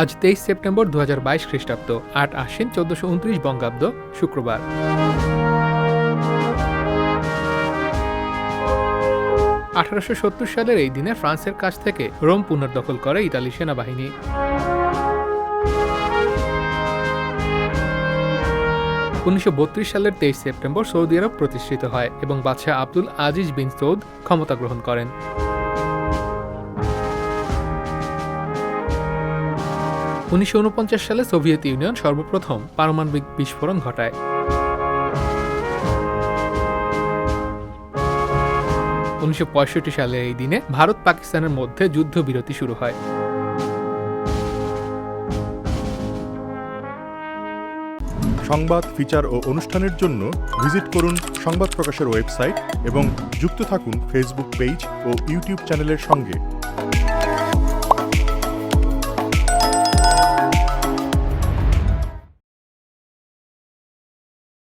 আজ তেইশ সেপ্টেম্বর দু হাজার বাইশ খ্রিস্টাব্দ, আট আশ্বিন চোদ্দশো উনত্রিশ বঙ্গাব্দ, শুক্রবার। আঠারোশো সত্তর সালের এই দিনে ফ্রান্সের কাছ থেকে রোম পুনর্দখল করে ইতালি সেনাবাহিনী। উনিশশো বত্রিশ সালের তেইশ সেপ্টেম্বর সৌদি আরব প্রতিষ্ঠিত হয় এবং বাদশাহ আব্দুল আজিজ বিন সৌদ ক্ষমতা গ্রহণ করেন। উনিশশো উনপঞ্চাশ সালে সোভিয়েত ইউনিয়ন সর্বপ্রথম পারমাণবিক বিস্ফোরণ ঘটায়। উনিশশো পঁয়ষট্টি সালে এই দিনে ভারত পাকিস্তানের মধ্যে যুদ্ধবিরতি শুরু হয়। সংবাদ, ফিচার ও অনুষ্ঠানের জন্য ভিজিট করুন সংবাদ প্রকাশের ওয়েবসাইট এবং যুক্ত থাকুন ফেসবুক পেজ ও ইউটিউব চ্যানেলের সঙ্গে।